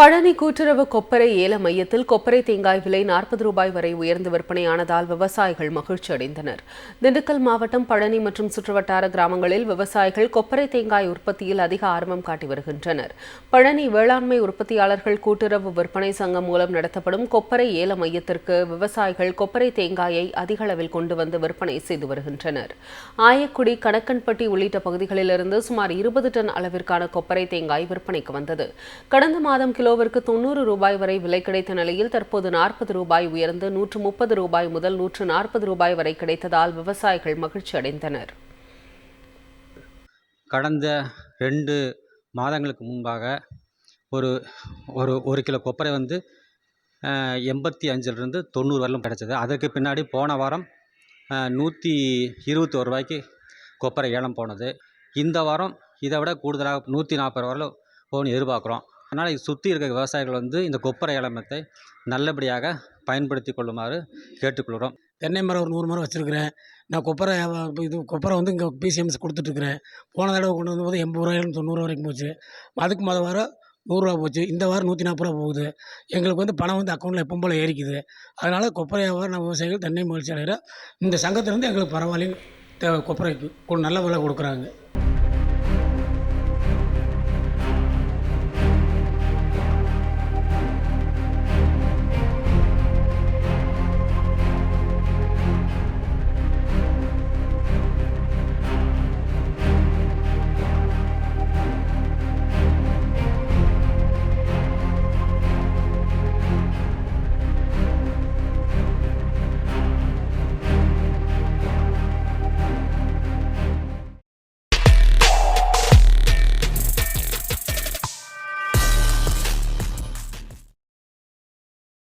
பழனி கூட்டுறவு கொப்பரை ஏல மையத்தில் கொப்பரை தேங்காய் விலை நாற்பது ரூபாய் வரை உயர்ந்து விற்பனையானதால் விவசாயிகள் மகிழ்ச்சி அடைந்தனர். திண்டுக்கல் மாவட்டம் பழனி மற்றும் சுற்றுவட்டார கிராமங்களில் விவசாயிகள் கொப்பரை தேங்காய் உற்பத்தியில் அதிக ஆர்வம் காட்டி வருகின்றனர். பழனி வேளாண்மை உற்பத்தியாளர்கள் கூட்டுறவு விற்பனை சங்கம் மூலம் நடத்தப்படும் கொப்பரை ஏல மையத்திற்கு விவசாயிகள் கொப்பரை தேங்காயை அதிக அளவில் கொண்டு வந்து விற்பனை செய்து வருகின்றனர். ஆயக்குடி கணக்கன்பட்டி உள்ளிட்ட பகுதிகளிலிருந்து சுமார் இருபது டன் அளவிற்கான கொப்பரை தேங்காய் விற்பனைக்கு வந்தது. கடந்த மாதம் கிலோ கிலோவிற்கு தொண்ணூறு ரூபாய் வரை விலை கிடைத்த நிலையில் தற்போது நாற்பது ரூபாய் உயர்ந்து நூற்று முப்பது ரூபாய் முதல் நூற்று நாற்பது ரூபாய் வரை கிடைத்ததால் விவசாயிகள் மகிழ்ச்சி அடைந்தனர். கடந்த ரெண்டு மாதங்களுக்கு முன்பாக ஒரு ஒரு ஒரு கிலோ கொப்பரை வந்து எண்பத்தி அஞ்சிலிருந்து தொண்ணூறு வரலும் கிடச்சிது. அதற்கு பின்னாடி போன வாரம் நூற்றி இருபத்தி ஒரு ரூபாய்க்கு கொப்பரை ஏலம் போனது. இந்த வாரம் இதை விட கூடுதலாக நூற்றி நாற்பது வரலும் போகணும்னு எதிர்பார்க்குறோம். அதனால் இது சுற்றி இருக்க விவசாயிகள் வந்து இந்த கொப்பரை ஏலமத்தை நல்லபடியாக பயன்படுத்தி கொள்ளுமாறு கேட்டுக்கொள்கிறோம். தென்னை மரம் ஒரு நூறு மரம் வச்சுருக்கிறேன். நான் கொப்பரை இது கொப்பரை வந்து இங்கே பிசிஎம்ஸ் கொடுத்துட்ருக்குறேன் போன தடவை கொண்டு வந்தபோது எண்பது ரூபாயிலும் தொண்ணூறு வரைக்கும் போச்சு. அதுக்கு மொதல் வாரம் நூறுரூவா போச்சு. இந்த வாரம் நூற்றி நாற்பது ரூபா போகுது. எங்களுக்கு வந்து பணம் வந்து அக்கௌண்ட்டில் எப்பவும் போல் ஏறிக்குது. அதனால் கொப்பரை வியாபாரம் நம்ம விவசாயிகள் தென்னை மகிழ்ச்சி அடைகிற இந்த சங்கத்திலேருந்து எங்களுக்கு பரவாயில்லைன்னு தேவை கொப்பரைக்கு கொ- நல்ல விலை கொடுக்குறாங்க.